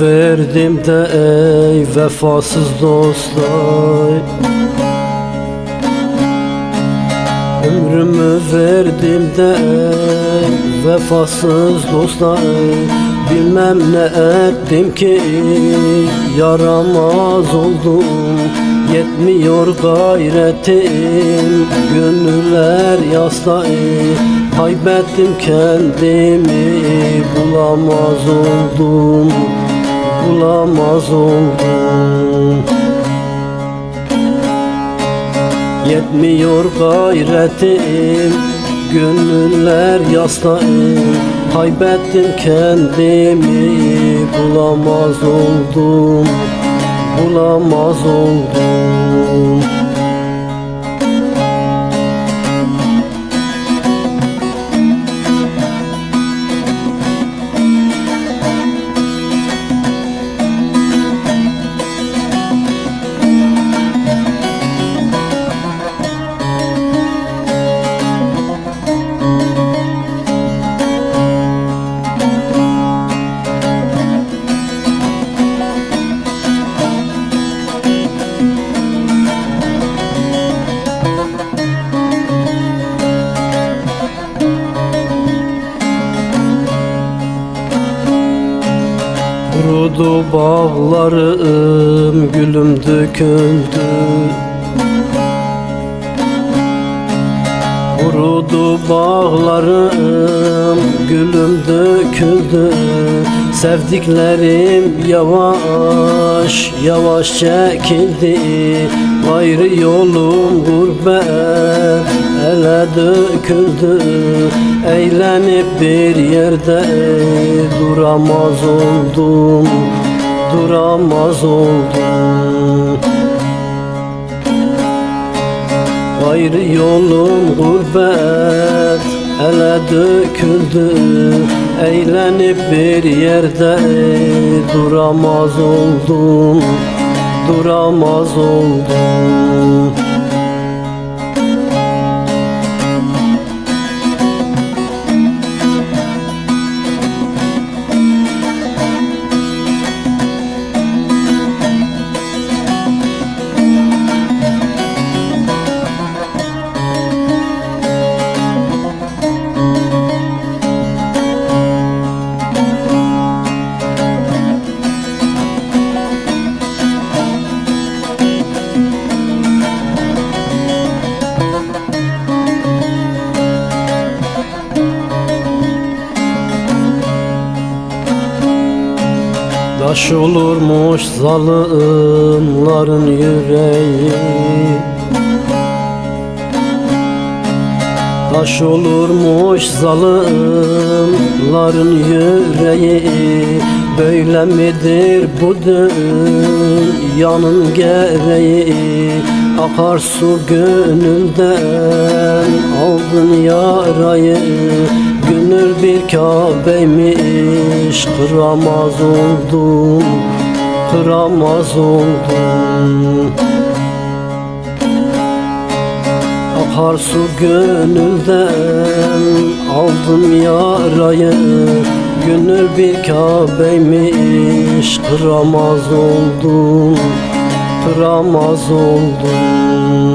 verdim de ey vefasız dostlar. Ömrümü verdim de ey vefasız dostlar. Bilmem ne ettim ki yaramaz oldum Yetmiyor gayretim Gönüller yastayı. Kaybettim kendimi Bulamaz oldum Bulamaz oldum. Yetmiyor gayretim Gönüller yastayım Kaybettim kendimi Bulamaz oldum Bulamaz oldum Kurudu bağlarım Gülüm döküldü Kurudu bağlarım Gülüm döküldü Sevdiklerim yavaş yavaş çekildi. Gayrı yolum gurbet ele döküldü Eğlenip bir yerde duramaz oldum Duramaz oldum Gayrı yolum gurbet ele döküldü. Eğlenip bir yerde duramaz oldum Duramaz oldum Taş olurmuş zalimlerin yüreği. Taş olurmuş zalimlerin yüreği. Böyle midir bu dünyanın gereği? Akarsu gönülden aldın yarayı Gönül bir Kabe'ymiş Kıramaz oldum Kıramaz oldum. Akarsu gönülden aldım yarayı Gönül bir Kabe'ymiş Kıramaz oldum Kıramaz oldum